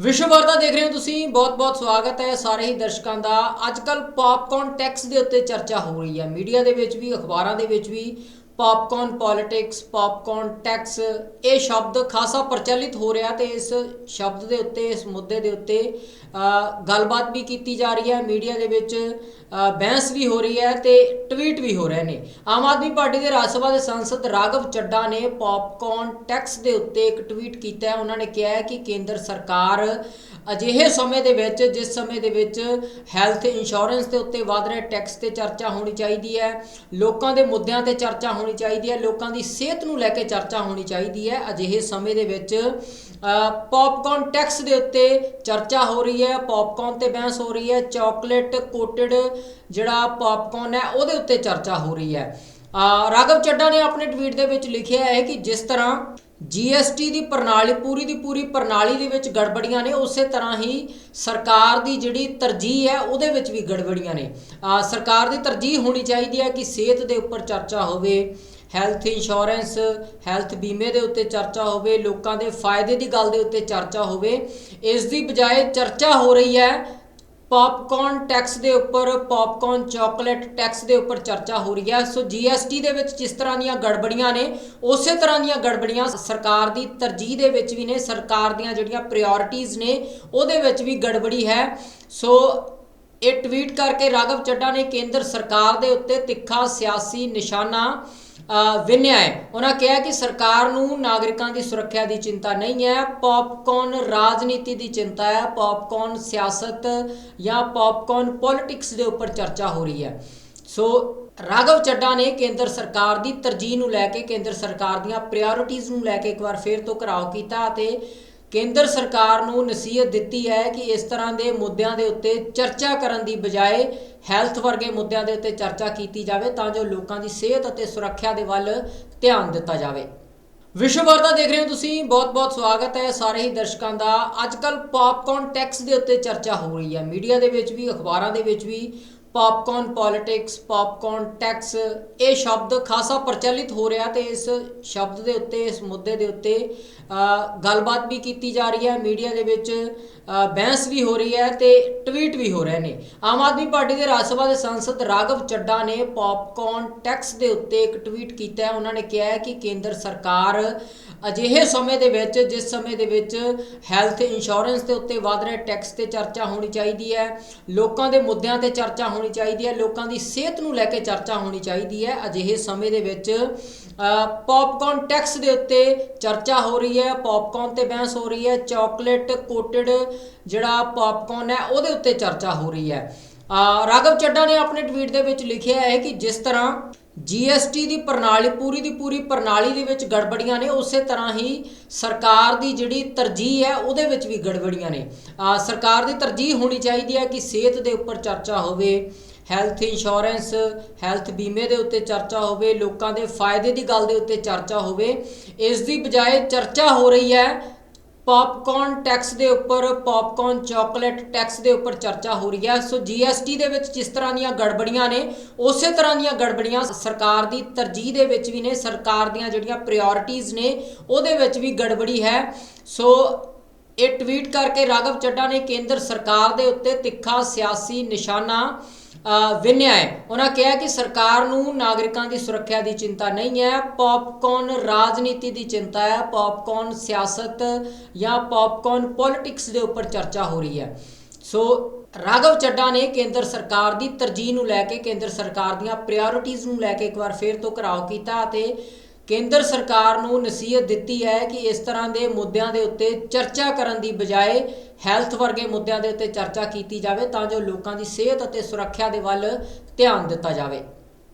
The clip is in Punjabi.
ਵਿਸ਼ਵ ਵਾਰਤਾ ਦੇਖ ਰਹੇ ਹੋ ਤੁਸੀਂ, ਬਹੁਤ-ਬਹੁਤ ਸਵਾਗਤ ਹੈ ਸਾਰੇ ਹੀ ਦਰਸ਼ਕਾਂ ਦਾ। ਅੱਜ ਅੱਜਕੱਲ ਪੌਪਕਾਰਨ ਟੈਕਸ ਦੇ ਉੱਤੇ ਚਰਚਾ ਹੋ ਰਹੀ ਹੈ। ਮੀਡੀਆ ਦੇ ਵਿੱਚ ਵੀ, ਅਖਬਾਰਾਂ ਦੇ ਵਿੱਚ ਵੀ ਪੌਪਕਾਰਨ ਪੋਲਿਟਿਕਸ ਪੌਪਕਾਰਨ ਟੈਕਸ ਇਹ ਸ਼ਬਦ ਖਾਸਾ ਪ੍ਰਚਲਿਤ ਹੋ ਰਿਹਾ ਤੇ ਇਸ ਸ਼ਬਦ ਦੇ ਉੱਤੇ, ਇਸ ਮੁੱਦੇ ਦੇ ਉੱਤੇ ਗੱਲਬਾਤ ਵੀ ਕੀਤੀ ਜਾ ਰਹੀ ਹੈ, ਮੀਡੀਆ ਦੇ ਵਿੱਚ ਬਹਿਸ ਵੀ ਹੋ ਰਹੀ ਹੈ ਤੇ ਟਵੀਟ ਵੀ ਹੋ ਰਹੇ ਨੇ। ਆਮ ਆਦਮੀ ਪਾਰਟੀ ਦੇ ਰਾਜ ਸਭਾ ਦੇ ਸੰਸਦ ਰਾਘਵ ਚੱਡਾ ਨੇ ਪੌਪਕਾਰਨ ਟੈਕਸ ਦੇ ਉੱਤੇ ਇੱਕ ਟਵੀਟ ਕੀਤਾ ਹੈ। ਉਹਨਾਂ ਨੇ ਕਿਹਾ ਹੈ ਕਿ ਕੇਂਦਰ ਸਰਕਾਰ ਅਜਿਹੇ ਸਮੇਂ ਦੇ ਵਿੱਚ, ਜਿਸ ਸਮੇਂ ਦੇ ਵਿੱਚ ਹੈਲਥ ਇੰਸ਼ੋਰੈਂਸ ਦੇ ਉੱਤੇ ਵਧ ਰਹੇ ਟੈਕਸ ਤੇ ਚਰਚਾ ਹੋਣੀ ਚਾਹੀਦੀ ਹੈ, ਲੋਕਾਂ ਦੇ ਮੁੱਦਿਆਂ ਤੇ ਚਰਚਾ ਹੋਣੀ ਚਾਹੀਦੀ ਹੈ, ਲੋਕਾਂ ਦੀ ਸਿਹਤ ਨੂੰ ਲੈ ਕੇ ਚਰਚਾ ਹੋਣੀ ਚਾਹੀਦੀ ਹੈ। ਅਜਿਹੇ ਸਮੇਂ ਦੇ ਵਿੱਚ ਪੌਪਕਾਰਨ ਟੈਕਸ ਦੇ ਉੱਤੇ ਚਰਚਾ ਹੋ ਰਹੀ ਹੈ ਪੌਪਕਾਰਨ ਤੇ ਬਹਿਸ ਹੋ ਰਹੀ ਹੈ ਚਾਕਲੇਟ ਕੋਟਡ ਜਿਹੜਾ ਪੌਪਕਾਰਨ ਹੈ, ਉਹਦੇ ਉੱਤੇ ਚਰਚਾ ਹੋ ਰਹੀ ਹੈ। ਰਾਘਵ ਚੱਡਾ ਨੇ ਆਪਣੇ ਟਵੀਟ ਦੇ ਵਿੱਚ ਲਿਖਿਆ ਹੈ ਕਿ ਜਿਸ ਤਰ੍ਹਾਂ ਜੀਐਸਟੀ ਦੀ ਪ੍ਰਣਾਲੀ, ਪੂਰੀ ਦੀ ਪੂਰੀ ਪ੍ਰਣਾਲੀ ਦੇ ਵਿੱਚ ਗੜਬੜੀਆਂ ਨੇ, ਉਸੇ ਤਰ੍ਹਾਂ ਹੀ ਸਰਕਾਰ ਦੀ ਜਿਹੜੀ ਤਰਜੀਹ ਹੈ, ਉਹਦੇ ਵਿੱਚ ਵੀ ਗੜਬੜੀਆਂ ਨੇ। ਸਰਕਾਰ ਦੀ ਤਰਜੀਹ ਹੋਣੀ ਚਾਹੀਦੀ ਹੈ ਕਿ ਸਿਹਤ ਦੇ ਉੱਪਰ ਚਰਚਾ ਹੋਵੇ ਹੈਲਥ ਇੰਸ਼ੋਰੈਂਸ ਹੈਲਥ ਬੀਮੇ ਦੇ ਉੱਤੇ ਚਰਚਾ ਹੋਵੇ, ਲੋਕਾਂ ਦੇ ਫਾਇਦੇ ਦੀ ਗੱਲ ਦੇ ਉੱਤੇ ਚਰਚਾ ਹੋਵੇ, ਇਸ ਦੀ ਬਜਾਏ ਚਰਚਾ ਹੋ ਰਹੀ ਹੈ ਪੌਪਕਾਰਨ ਟੈਕਸ ਦੇ ਉੱਪਰ ਪੌਪਕਾਰਨ ਚਾਕਲੇਟ ਟੈਕਸ ਦੇ ਉੱਪਰ ਚਰਚਾ ਹੋ ਰਹੀ ਹੈ। ਸੋ ਜੀਐਸਟੀ ਦੇ ਵਿੱਚ ਜਿਸ ਤਰ੍ਹਾਂ ਦੀਆਂ ਗੜਬੜੀਆਂ ਨੇ, ਉਸੇ ਤਰ੍ਹਾਂ ਦੀਆਂ ਗੜਬੜੀਆਂ ਸਰਕਾਰ ਦੀ ਤਰਜੀਹ ਦੇ ਵਿੱਚ ਵੀ ਨੇ। ਸਰਕਾਰ ਦੀਆਂ ਜਿਹੜੀਆਂ ਪ੍ਰਾਇੋਰਟੀਆਂ ਨੇ, ਉਹਦੇ ਵਿੱਚ ਵੀ ਗੜਬੜੀ ਹੈ। ਸੋ ਇਹ ਟਵੀਟ ਕਰਕੇ ਰਾਘਵ ਚੱਡਾ ਨੇ ਕੇਂਦਰ ਸਰਕਾਰ ਦੇ ਉੱਤੇ ਤਿੱਖਾ ਸਿਆਸੀ ਨਿਸ਼ਾਨਾ ਵਿਨਿਆ ਹੈ। ਉਹਨਾਂ ਕਿਹਾ ਕਿ ਸਰਕਾਰ ਨੂੰ ਨਾਗਰਿਕਾਂ ਦੀ ਸੁਰੱਖਿਆ ਦੀ ਚਿੰਤਾ ਨਹੀਂ ਹੈ। ਪੌਪਕਾਰਨ ਰਾਜਨੀਤੀ ਦੀ ਚਿੰਤਾ ਹੈ। ਪੌਪਕਾਰਨ ਸਿਆਸਤ ਜਾਂ ਪੌਪਕਾਰਨ ਪੋਲਿਟਿਕਸ ਦੇ ਉੱਪਰ ਚਰਚਾ ਹੋ ਰਹੀ ਹੈ। ਸੋ ਰਾਘਵ ਚੱਡਾ ਨੇ ਕੇਂਦਰ ਸਰਕਾਰ ਦੀ ਤਰਜੀਹ ਨੂੰ ਲੈ ਕੇ, ਕੇਂਦਰ ਸਰਕਾਰ ਦੀਆਂ ਪ੍ਰਾਇੋਰਟੀਆਂ ਨੂੰ ਲੈ ਕੇ ਇੱਕ ਵਾਰ ਫੇਰ ਤੋਂ ਘਰਾਓ ਕੀਤਾ ਅਤੇ ਕੇਂਦਰ ਸਰਕਾਰ ਨੂੰ ਨਸੀਹਤ ਦਿੱਤੀ ਹੈ ਕਿ ਇਸ ਤਰ੍ਹਾਂ ਦੇ ਮੁੱਦਿਆਂ ਦੇ ਉੱਤੇ ਚਰਚਾ ਕਰਨ ਦੀ ਬਜਾਏ ਹੈਲਥ ਵਰਗੇ ਮੁੱਦਿਆਂ ਦੇ ਉੱਤੇ ਚਰਚਾ ਕੀਤੀ ਜਾਵੇ ਤਾਂ ਜੋ ਲੋਕਾਂ ਦੀ ਸਿਹਤ ਅਤੇ ਸੁਰੱਖਿਆ ਦੇ ਵੱਲ ਧਿਆਨ ਦਿੱਤਾ ਜਾਵੇ। ਵਿਸ਼ਵ ਵਾਰਤਾ ਦੇਖ ਰਹੇ ਹੋ ਤੁਸੀਂ, ਬਹੁਤ-ਬਹੁਤ ਸਵਾਗਤ ਹੈ ਸਾਰੇ ਹੀ ਦਰਸ਼ਕਾਂ ਦਾ। ਅੱਜ ਅੱਜਕੱਲ ਪੌਪਕਾਰਨ ਟੈਕਸ ਦੇ ਉੱਤੇ ਚਰਚਾ ਹੋ ਰਹੀ ਹੈ। ਮੀਡੀਆ ਦੇ ਵਿੱਚ ਵੀ, ਅਖਬਾਰਾਂ ਦੇ ਵਿੱਚ ਵੀ ਪੌਪਕਾਰਨ ਪੋਲਿਟਿਕਸ ਪੌਪਕਾਰਨ ਟੈਕਸ ਇਹ ਸ਼ਬਦ ਖਾਸਾ ਪ੍ਰਚਲਿਤ ਹੋ ਰਿਹਾ ਤੇ ਇਸ ਸ਼ਬਦ ਦੇ ਉੱਤੇ, ਇਸ ਮੁੱਦੇ ਦੇ ਉੱਤੇ ਗੱਲਬਾਤ ਵੀ ਕੀਤੀ ਜਾ ਰਹੀ ਹੈ, ਮੀਡੀਆ ਦੇ ਵਿੱਚ ਬਹਿਸ ਵੀ ਹੋ ਰਹੀ ਹੈ ਤੇ ਟਵੀਟ ਵੀ ਹੋ ਰਹੇ ਨੇ। ਆਮ ਆਦਮੀ ਪਾਰਟੀ ਦੇ ਰਾਜ ਸਭਾ ਦੇ ਸੰਸਦ ਰਾਘਵ ਚੱਡਾ ਨੇ ਪੌਪਕਾਰਨ ਟੈਕਸ ਦੇ ਉੱਤੇ ਇੱਕ ਟਵੀਟ ਕੀਤਾ ਹੈ। ਉਹਨਾਂ ਨੇ ਕਿਹਾ ਹੈ ਕਿ ਕੇਂਦਰ ਸਰਕਾਰ ਅਜਿਹੇ ਸਮੇਂ ਦੇ ਵਿੱਚ ਜਿਸ ਸਮੇਂ ਦੇ ਵਿੱਚ ਹੈਲਥ ਇੰਸ਼ੋਰੈਂਸ ਦੇ ਉੱਤੇ ਵਧ ਰਹੇ ਟੈਕਸ ਤੇ ਚਰਚਾ ਹੋਣੀ ਚਾਹੀਦੀ ਹੈ ਲੋਕਾਂ ਦੇ ਮੁੱਦਿਆਂ ਤੇ ਚਰਚਾ ਹੋਣੀ ਚਾਹੀਦੀ ਹੈ ਲੋਕਾਂ ਦੀ ਸਿਹਤ ਨੂੰ ਲੈ ਕੇ ਚਰਚਾ ਹੋਣੀ ਚਾਹੀਦੀ ਹੈ। ਅਜਿਹੇ ਸਮੇਂ ਦੇ ਵਿੱਚ ਅ, ਟੈਕਸ ਦੇ ਉੱਤੇ ਚਰਚਾ ਹੋ ਰਹੀ ਹੈ ਪੌਪਕਾਰਨ ਤੇ ਬਹਿਸ ਹੋ ਰਹੀ ਹੈ ਚਾਕਲੇਟ ਕੋਟਡ ਜਿਹੜਾ ਪੌਪਕਾਰਨ ਹੈ ਉਹਦੇ ਉੱਤੇ ਚਰਚਾ ਹੋ ਰਹੀ ਹੈ। ਰਾਘਵ ਚੱਡਾ ਨੇ ਆਪਣੇ ਟਵੀਟ ਦੇ ਵਿੱਚ ਲਿਖਿਆ ਹੈ ਕਿ ਜਿਸ ਤਰ੍ਹਾਂ ਜੀਐਸਟੀ ਦੀ ਪ੍ਰਣਾਲੀ, ਪੂਰੀ ਦੀ ਪੂਰੀ ਪ੍ਰਣਾਲੀ ਦੇ ਵਿੱਚ ਗੜਬੜੀਆਂ ਨੇ, ਉਸੇ ਤਰ੍ਹਾਂ ਹੀ ਸਰਕਾਰ ਦੀ ਜਿਹੜੀ ਤਰਜੀਹ ਹੈ, ਉਹਦੇ ਵਿੱਚ ਵੀ ਗੜਬੜੀਆਂ ਨੇ। ਸਰਕਾਰ ਦੀ ਤਰਜੀਹ ਹੋਣੀ ਚਾਹੀਦੀ ਹੈ ਕਿ ਸਿਹਤ ਦੇ ਉੱਪਰ ਚਰਚਾ ਹੋਵੇ ਹੈਲਥ ਇੰਸ਼ੋਰੈਂਸ ਹੈਲਥ ਬੀਮੇ ਦੇ ਉੱਤੇ ਚਰਚਾ ਹੋਵੇ, ਲੋਕਾਂ ਦੇ ਫਾਇਦੇ ਦੀ ਗੱਲ ਦੇ ਉੱਤੇ ਚਰਚਾ ਹੋਵੇ, ਇਸ ਦੀ ਬਜਾਏ ਚਰਚਾ ਹੋ ਰਹੀ ਹੈ ਪੌਪਕਾਰਨ ਟੈਕਸ ਦੇ ਉੱਪਰ ਪੌਪਕਾਰਨ ਚਾਕਲੇਟ ਟੈਕਸ ਦੇ ਉੱਪਰ ਚਰਚਾ ਹੋ ਰਹੀ ਹੈ। ਸੋ ਜੀਐਸਟੀ ਦੇ ਵਿੱਚ ਜਿਸ ਤਰ੍ਹਾਂ ਦੀਆਂ ਗੜਬੜੀਆਂ ਨੇ, ਉਸੇ ਤਰ੍ਹਾਂ ਦੀਆਂ ਗੜਬੜੀਆਂ ਸਰਕਾਰ ਦੀ ਤਰਜੀਹ ਦੇ ਵਿੱਚ ਵੀ ਨੇ। ਸਰਕਾਰ ਦੀਆਂ ਜਿਹੜੀਆਂ ਪ੍ਰਾਇੋਰਟੀਆਂ ਨੇ, ਉਹਦੇ ਵਿੱਚ ਵੀ ਗੜਬੜੀ ਹੈ। ਸੋ ਇਹ ਟਵੀਟ ਕਰਕੇ ਰਾਘਵ ਚੱਡਾ ਨੇ ਕੇਂਦਰ ਸਰਕਾਰ ਦੇ ਉੱਤੇ ਤਿੱਖਾ ਸਿਆਸੀ ਨਿਸ਼ਾਨਾ ਵਿੰਨਿਆ ਹੈ। ਉਹਨਾਂ ਕਿਹਾ ਕਿ ਸਰਕਾਰ ਨੂੰ ਨਾਗਰਿਕਾਂ ਦੀ ਸੁਰੱਖਿਆ ਦੀ ਚਿੰਤਾ ਨਹੀਂ ਹੈ। ਪੌਪਕਾਰਨ ਰਾਜਨੀਤੀ ਦੀ ਚਿੰਤਾ ਹੈ। ਪੌਪਕਾਰਨ ਸਿਆਸਤ ਜਾਂ ਪੌਪਕਾਰਨ ਪੋਲਿਟਿਕਸ ਦੇ ਉੱਪਰ ਚਰਚਾ ਹੋ ਰਹੀ ਹੈ। ਸੋ ਰਾਘਵ ਚੱਡਾ ਨੇ ਕੇਂਦਰ ਸਰਕਾਰ ਦੀ ਤਰਜੀਹ ਨੂੰ ਲੈ ਕੇ ਕੇਂਦਰ ਸਰਕਾਰ ਦੀਆਂ ਪ੍ਰਾਇੋਰਟੀਆਂ ਨੂੰ ਲੈ ਕੇ ਇੱਕ ਵਾਰ ਫੇਰ ਤੋਂ ਘਰਾਓ ਕੀਤਾ ਅਤੇ ਕੇਂਦਰ ਸਰਕਾਰ ਨੂੰ ਨਸੀਹਤ ਦਿੱਤੀ ਹੈ ਕਿ ਇਸ ਤਰ੍ਹਾਂ ਦੇ ਮੁੱਦਿਆਂ ਦੇ ਉੱਤੇ ਚਰਚਾ ਕਰਨ ਦੀ ਬਜਾਏ ਹੈਲਥ ਵਰਗੇ ਮੁੱਦਿਆਂ ਦੇ ਉੱਤੇ ਚਰਚਾ ਕੀਤੀ ਜਾਵੇ ਤਾਂ ਜੋ ਲੋਕਾਂ ਦੀ ਸਿਹਤ ਅਤੇ ਸੁਰੱਖਿਆ ਦੇ ਵੱਲ ਧਿਆਨ ਦਿੱਤਾ ਜਾਵੇ।